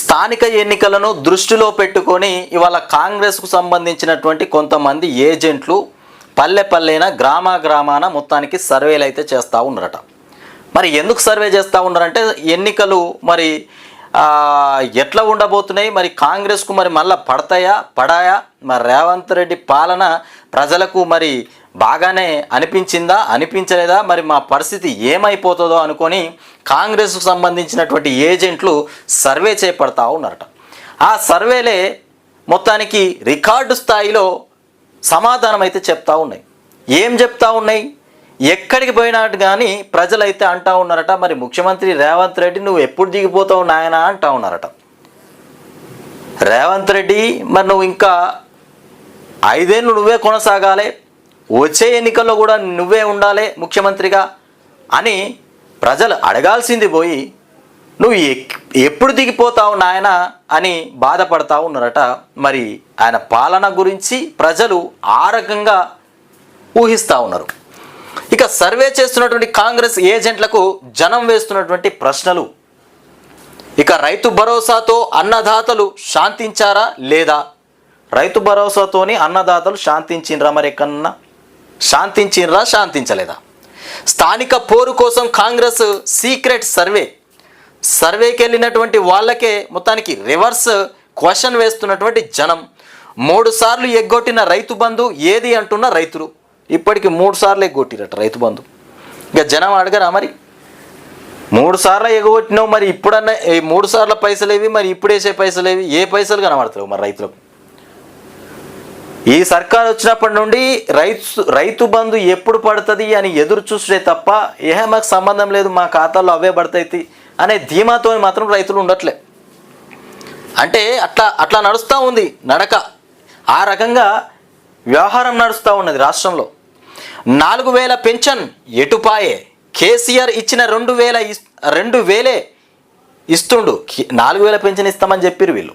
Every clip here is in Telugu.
స్థానిక ఎన్నికలను దృష్టిలో పెట్టుకొని ఇవాళ కాంగ్రెస్కు సంబంధించినటువంటి కొంతమంది ఏజెంట్లు పల్లె పల్లెన గ్రామ గ్రామాన మొత్తానికి సర్వేలు అయితే చేస్తూ ఉన్నారట. మరి ఎందుకు సర్వే చేస్తూ ఉన్నారంటే ఎన్నికలు మరి ఎట్లా ఉండబోతున్నాయి? మరి కాంగ్రెస్కు మరి మళ్ళా పడతాయా? పడాయా? మరి రేవంత్ రెడ్డి పాలన ప్రజలకు మరి బాగానే అనిపించిందా అనిపించలేదా? మరి మా పరిస్థితి ఏమైపోతుందో అనుకొని కాంగ్రెస్కు సంబంధించినటువంటి ఏజెంట్లు సర్వే చేపడతా ఉన్నారట. ఆ సర్వేలే మొత్తానికి రికార్డు స్థాయిలో సమాధానం అయితే చెప్తా ఉన్నాయి. ఏం చెప్తా ఉన్నాయి? ఎక్కడికి పోయినట్టు కానీ ప్రజలైతే అంటా ఉన్నారట మరి ముఖ్యమంత్రి రేవంత్ రెడ్డి నువ్వు ఎప్పుడు దిగిపోతావు నాయన? అంటా ఉన్నారట. రేవంత్ రెడ్డి మరి నువ్వు ఇంకా ఐదేళ్ళు నువ్వే కొనసాగాలి వచ్చే ఎన్నికల్లో కూడా నువ్వే ఉండాలి ముఖ్యమంత్రిగా అని ప్రజలు అడగాల్సింది పోయి నువ్వు ఎక్- ఎప్పుడు దిగిపోతావు నాయన? అని బాధపడతా ఉన్నారట. మరి ఆయన పాలన గురించి ప్రజలు ఆ రకంగా ఊహిస్తూ ఉన్నారు. ఇక సర్వే చేస్తున్నటువంటి కాంగ్రెస్ ఏజెంట్లకు జనం వేస్తున్నటువంటి ప్రశ్నలు. ఇక రైతు భరోసాతో అన్నదాతలు శాంతించారా లేదా? రైతు భరోసాతోని అన్నదాతలు శాంతించిండ్రా మరి ఎక్కడన్నా? శాంతించినరా శాంతించలేదా? స్థానిక పోరు కోసం కాంగ్రెస్ సీక్రెట్ సర్వే. సర్వేకి వెళ్ళినటువంటి వాళ్ళకే మొత్తానికి రివర్స్ క్వశ్చన్ వేస్తున్నటువంటి జనం. మూడు సార్లు ఎగ్గొట్టిన రైతు బంధు ఏది అంటున్న రైతులు? ఇప్పటికి మూడు సార్లు ఎగ్గొట్టిరట రైతు బంధు. ఇక జనం అడగరా మరి? మూడు సార్లు ఎగ్గొట్టినావు మరి ఇప్పుడన్నా మూడు సార్ల పైసలు ఏవి మరి ఇప్పుడు వేసే పైసలు ఏవి ఏ పైసలు కనబడతావు మరి రైతులకు? ఈ సర్కార్ వచ్చినప్పటి నుండి రైతు రైతు బంధు ఎప్పుడు పడుతుంది అని ఎదురు చూస్తే తప్ప ఏ మాకు సంబంధం లేదు మా ఖాతాలో అవే పడతాయి అనే ధీమాతో మాత్రం రైతులు ఉండట్లే. అంటే అట్లా అట్లా నడుస్తూ ఉంది నడక. ఆ రకంగా వ్యవహారం నడుస్తూ ఉన్నది రాష్ట్రంలో. నాలుగు వేల పెన్షన్ ఎటుపాయే. కేసీఆర్ ఇచ్చిన రెండు వేల ఇస్- రెండు వేలే ఇస్తుండు. నాలుగు వేల పెన్షన్ ఇస్తామని చెప్పిరు వీళ్ళు.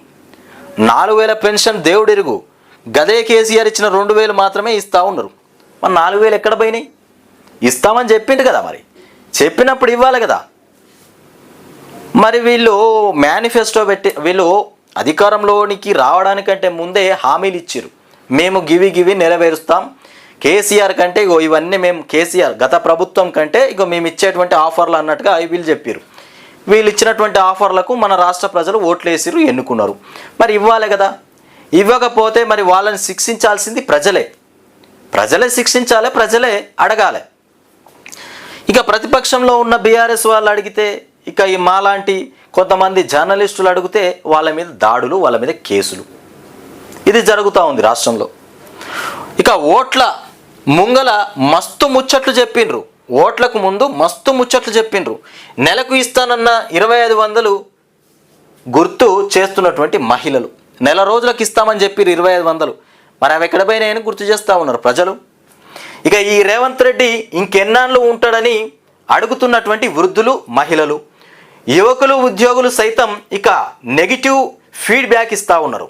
నాలుగు వేల పెన్షన్ దేవుడిరుగు. గదే కేసీఆర్ ఇచ్చిన రెండు వేలు మాత్రమే ఇస్తా ఉన్నారు. మరి నాలుగు వేలు ఎక్కడ పోయినాయి? ఇస్తామని చెప్పిండు కదా మరి. చెప్పినప్పుడు ఇవ్వాలి కదా. మరి వీళ్ళు మేనిఫెస్టో పెట్టి వీళ్ళు అధికారంలోనికి రావడానికంటే ముందే హామీలు ఇచ్చారు మేము గివి గివి నెరవేరుస్తాం. కేసీఆర్ కంటే ఇగో ఇవన్నీ మేము కేసీఆర్ గత ప్రభుత్వం కంటే ఇగో మేము ఇచ్చేటువంటి ఆఫర్లు అన్నట్టుగా వీళ్ళు చెప్పారు వీళ్ళు ఇచ్చినటువంటి ఆఫర్లకు మన రాష్ట్ర ప్రజలు ఓట్లు వేసిరు ఎన్నుకున్నారు. మరి ఇవ్వాలి కదా. ఇవ్వకపోతే మరి వాళ్ళని శిక్షించాల్సింది ప్రజలే. ప్రజలే శిక్షించాలి? ప్రజలే అడగాలి? ఇక ప్రతిపక్షంలో ఉన్న బీఆర్ఎస్ వాళ్ళు అడిగితే ఇక ఈ మాలాంటి కొంతమంది జర్నలిస్టులు అడిగితే వాళ్ళ మీద దాడులు వాళ్ళ మీద కేసులు. ఇది జరుగుతూ ఉంది రాష్ట్రంలో. ఇక ఓట్ల ముంగల మస్తు ముచ్చట్లు చెప్పిండ్రు. ఓట్లకు ముందు మస్తు ముచ్చట్లు చెప్పిండ్రు. నెలకు ఇస్తానన్న ఇరవై ఐదు వందలు గుర్తు చేస్తున్నటువంటి మహిళలు. నెల రోజులకు ఇస్తామని చెప్పి ఇరవై ఐదు వందలు. మరి అవి ఎక్కడ పోయినాయని గుర్తు చేస్తూ ఉన్నారు ప్రజలు. ఇక ఈ రేవంత్ రెడ్డి ఇంకెన్నాళ్ళు ఉంటాడని అడుగుతున్నటువంటి వృద్ధులు మహిళలు యువకులు ఉద్యోగులు సైతం ఇక నెగిటివ్ ఫీడ్బ్యాక్ ఇస్తూ ఉన్నారు.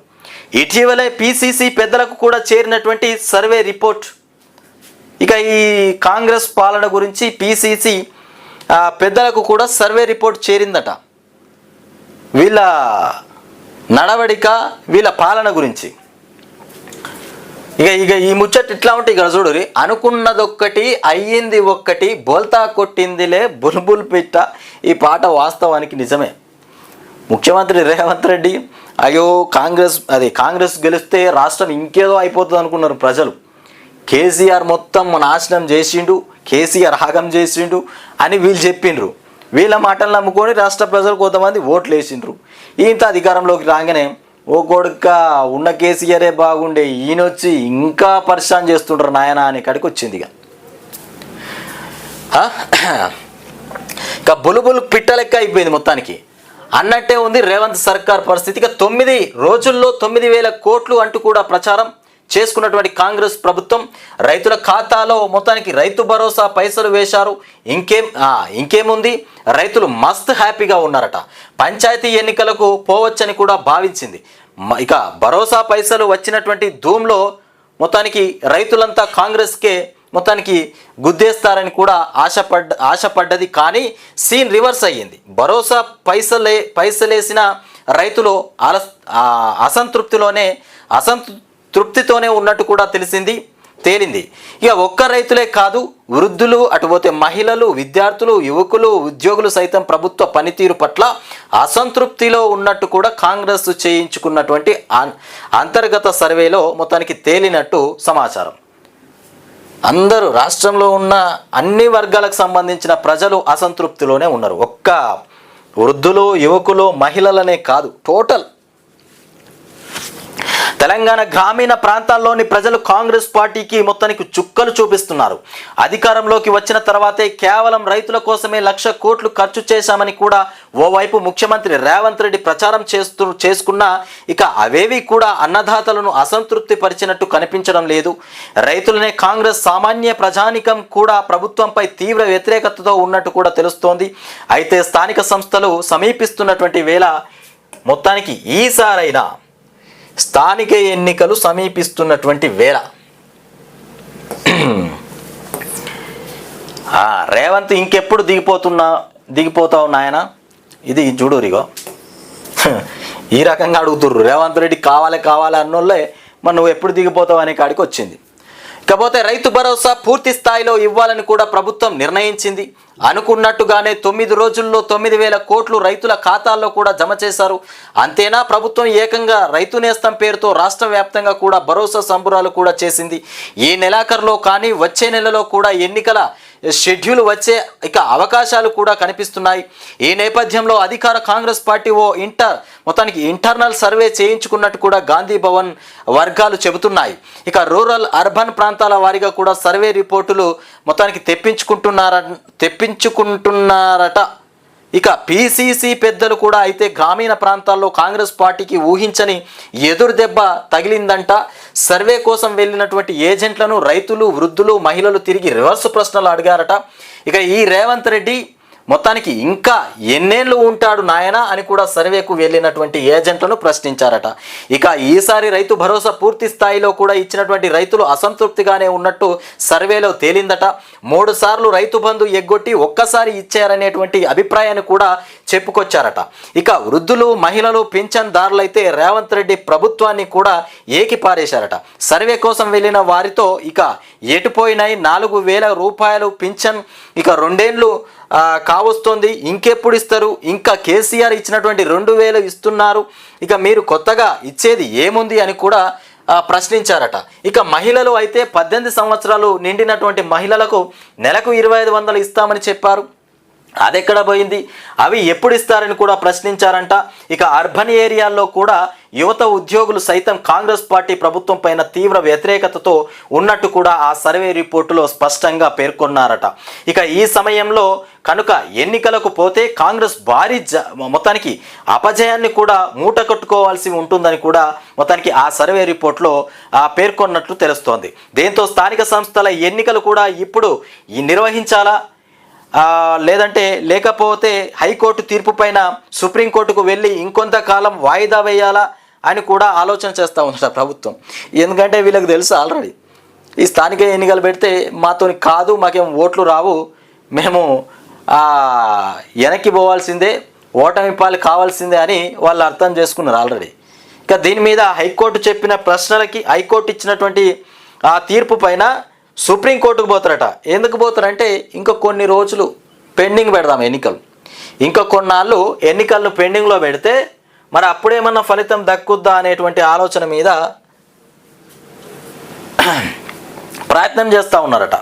ఇటీవలే పీసీసీ పెద్దలకు కూడా చేరినటువంటి సర్వే రిపోర్ట్. ఇక ఈ కాంగ్రెస్ పాలన గురించి పీసీసీ పెద్దలకు కూడా సర్వే రిపోర్ట్ చేరిందట. వీళ్ళ నడవడిక వీళ్ళ పాలన గురించి. ఇక ఇక ఈ ముచ్చట్ ఇట్లా ఉంటే ఇక్కడ చూడరి అనుకున్నదొక్కటి అయ్యింది ఒక్కటి బోల్తా కొట్టిందిలే బుల్బుల్ పిట్ట. ఈ పాట వాస్తవానికి నిజమే. ముఖ్యమంత్రి రేవంత్ రెడ్డి అయ్యో కాంగ్రెస్ అది కాంగ్రెస్ గెలిస్తే రాష్ట్రం ఇంకేదో అయిపోతుంది అనుకున్నారు ప్రజలు. కేసీఆర్ మొత్తం నాశనం చేసిండు కేసీఆర్ ఆగం చేసిండు అని వీళ్ళు చెప్పిండ్రు. వీళ్ళ మాటలు నమ్ముకొని రాష్ట్ర ప్రజలు కొంతమంది ఓట్లు వేసిండ్రు. ఈయంత అధికారంలోకి రాగానే ఓ కొడుక ఉన్న కేసీఆరే బాగుండే ఈయనొచ్చి ఇంకా పరిశాన్ చేస్తుండ్రు నాయన అనే కాడికి వచ్చింది ఇక. ఇక బులుబులు పిట్ట లెక్క అయిపోయింది మొత్తానికి. అన్నట్టే ఉంది రేవంత్ సర్కార్ పరిస్థితి. ఇక తొమ్మిది రోజుల్లో తొమ్మిది వేల కోట్లు అంటూ కూడా ప్రచారం చేసుకున్నటువంటి కాంగ్రెస్ ప్రభుత్వం రైతుల ఖాతాలో మొత్తానికి రైతు భరోసా పైసలు వేశారు. ఇంకేం ఇంకేముంది? రైతులు మస్త్ హ్యాపీగా ఉన్నారట. పంచాయతీ ఎన్నికలకు పోవచ్చని కూడా భావించింది. ఇక భరోసా పైసలు వచ్చినటువంటి ధూమ్లో మొత్తానికి రైతులంతా కాంగ్రెస్కే మొత్తానికి గుద్దేస్తారని కూడా ఆశపడ్డ ఆశపడ్డది. కానీ సీన్ రివర్స్ అయ్యింది. భరోసా పైసలే పైసలేసిన రైతులు అల అసంతృప్తిలోనే అసంతృప్తి తృప్తితోనే ఉన్నట్టు కూడా తెలిసింది తేలింది. ఇక ఒక్క రైతులే కాదు వృద్ధులు అటుపోతే మహిళలు విద్యార్థులు యువకులు ఉద్యోగులు సైతం ప్రభుత్వ పనితీరు పట్ల అసంతృప్తిలో ఉన్నట్టు కూడా కాంగ్రెస్ చేయించుకున్నటువంటి అన్- అంతర్గత సర్వేలో మొత్తానికి తేలినట్టు సమాచారం. అందరూ రాష్ట్రంలో ఉన్న అన్ని వర్గాలకు సంబంధించిన ప్రజలు అసంతృప్తిలోనే ఉన్నారు. ఒక్క వృద్ధులు యువకులు మహిళలనే కాదు టోటల్ తెలంగాణ గ్రామీణ ప్రాంతాల్లోని ప్రజలు కాంగ్రెస్ పార్టీకి మొత్తానికి చుక్కలు చూపిస్తున్నారు. అధికారంలోకి వచ్చిన తర్వాతే కేవలం రైతుల కోసమే లక్ష కోట్లు ఖర్చు చేశామని కూడా ఓవైపు ముఖ్యమంత్రి రేవంత్ రెడ్డి ప్రచారం చేస్తూ చేసుకున్నా ఇక అవేవి కూడా అన్నదాతలను అసంతృప్తి పరిచినట్టు కనిపించడం లేదు. రైతులనే కాంగ్రెస్ సామాన్య ప్రజానికం కూడా ప్రభుత్వంపై తీవ్ర వ్యతిరేకతతో ఉన్నట్టు కూడా తెలుస్తోంది. అయితే స్థానిక సంస్థలు సమీపిస్తున్నటువంటి వేళ మొత్తానికి ఈసారైనా స్థానిక ఎన్నికలు సమీపిస్తున్నటువంటి వేళ. రేవంత్ ఇంకెప్పుడు దిగిపోతున్నా దిగిపోతావు నాయన ఇది చూడురిగో ఈ రకంగా అడుగుతుర్రు. రేవంత్ రెడ్డి కావాలి కావాలి అన్నోళ్ళే మరి నువ్వు ఎప్పుడు దిగిపోతావు అనే కాడికి వచ్చింది. ఇకపోతే రైతు భరోసా పూర్తి స్థాయిలో ఇవ్వాలని కూడా ప్రభుత్వం నిర్ణయించింది. అనుకున్నట్టుగానే తొమ్మిది రోజుల్లో తొమ్మిది వేల కోట్లు రైతుల ఖాతాల్లో కూడా జమ చేశారు. అంతేనా? ప్రభుత్వం ఏకంగా రైతు నేస్తం పేరుతో రాష్ట్ర వ్యాప్తంగా కూడా భరోసా సంబురాలు కూడా చేసింది. ఈ నెలాఖరులో కానీ వచ్చే నెలలో కూడా ఎన్నికల షెడ్యూల్ వచ్చే ఇక అవకాశాలు కూడా కనిపిస్తున్నాయి. ఈ నేపథ్యంలో అధికార కాంగ్రెస్ పార్టీ ఓ ఇంటర్ మొత్తానికి ఇంటర్నల్ సర్వే చేయించుకున్నట్టు కూడా గాంధీ భవన్ వర్గాలు చెబుతున్నాయి. ఇక రూరల్ అర్బన్ ప్రాంతాల వారీగా కూడా సర్వే రిపోర్టులు మొత్తానికి తెప్పించుకుంటున్నార తెప్పించుకుంటున్నారట. ఇక పిసిసి పెద్దలు కూడా అయితే గ్రామీణ ప్రాంతాల్లో కాంగ్రెస్ పార్టీకి ఊహించని ఎదురు దెబ్బ తగిలిందంట. సర్వే కోసం వెళ్ళినటువంటి ఏజెంట్లను రైతులు వృద్ధులు మహిళలు తిరిగి రివర్స్ ప్రశ్నలు అడిగారట. ఇక ఈ రేవంత్ రెడ్డి మొత్తానికి ఇంకా ఎన్నేళ్ళు ఉంటాడు నాయనా అని కూడా సర్వేకు వెళ్ళినటువంటి ఏజెంట్లను ప్రశ్నించారట. ఇక ఈసారి రైతు భరోసా పూర్తి స్థాయిలో కూడా ఇచ్చినటువంటి రైతులు అసంతృప్తిగానే ఉన్నట్టు సర్వేలో తేలిందట. మూడు సార్లు రైతు బంధు ఎగ్గొట్టి ఒక్కసారి ఇచ్చారనేటువంటి అభిప్రాయాన్ని కూడా చెప్పుకొచ్చారట. ఇక వృద్ధులు మహిళలు పింఛన్దారులైతే రేవంత్ రెడ్డి ప్రభుత్వాన్ని కూడా ఏకిపారేశారట. సర్వే కోసం వెళ్ళిన వారితో ఇక ఎటుపోయినాయి? నాలుగు వేల రూపాయలు పింఛన్. ఇక రెండేళ్ళు కావస్తోంది. ఇంకెప్పుడు ఇస్తారు? ఇంకా కేసీఆర్ ఇచ్చినటువంటి రెండు వేలు ఇస్తున్నారు. ఇక మీరు కొత్తగా ఇచ్చేది ఏముంది అని కూడా ప్రశ్నించారట. ఇక మహిళలు అయితే పద్దెనిమిది సంవత్సరాలు నిండినటువంటి మహిళలకు నెలకు ఇరవై ఐదు వందలు ఇస్తామని చెప్పారు. అదెక్కడ పోయింది? అవి ఎప్పుడు ఇస్తారని కూడా ప్రశ్నించారంట. ఇక అర్బన్ ఏరియాల్లో కూడా యువత ఉద్యోగులు సైతం కాంగ్రెస్ పార్టీ ప్రభుత్వం పైన తీవ్ర వ్యతిరేకతతో ఉన్నట్టు కూడా ఆ సర్వే రిపోర్టులో స్పష్టంగా పేర్కొన్నారట. ఇక ఈ సమయంలో కనుక ఎన్నికలకు పోతే కాంగ్రెస్ భారీ జ మొత్తానికి అపజయాన్ని కూడా మూట కట్టుకోవాల్సి ఉంటుందని కూడా మొత్తానికి ఆ సర్వే రిపోర్ట్లో ఆ, పేర్కొన్నట్లు తెలుస్తోంది. దీంతో స్థానిక సంస్థల ఎన్నికలు కూడా ఇప్పుడు ఈ నిర్వహించాలా? లేదంటే లేకపోతే హైకోర్టు తీర్పు పైన సుప్రీంకోర్టుకు వెళ్ళి ఇంకొంతకాలం వాయిదా వేయాలా అని కూడా ఆలోచన చేస్తూ ఉందట ప్రభుత్వం. ఎందుకంటే వీళ్ళకి తెలుసు ఆల్రెడీ? ఈ స్థానిక ఎన్నికలు పెడితే మాతో కాదు మాకేం ఓట్లు రావు మేము వెనక్కి పోవాల్సిందే ఓటమి పాలు కావాల్సిందే అని వాళ్ళు అర్థం చేసుకున్నారు ఆల్రెడీ. ఇక దీని మీద హైకోర్టు చెప్పిన ప్రశ్నలకి హైకోర్టు ఇచ్చినటువంటి ఆ తీర్పు పైన సుప్రీంకోర్టుకు పోతారట. ఎందుకు పోతారంటే ఇంకా కొన్ని రోజులు పెండింగ్ పెడదాం ఎన్నికలు. ఇంకా కొన్నాళ్ళు ఎన్నికలను పెండింగ్లో పెడితే మరి అప్పుడేమన్నా ఫలితం దక్కుద్దా అనేటువంటి ఆలోచన మీద ప్రయత్నం చేస్తూ ఉన్నారట.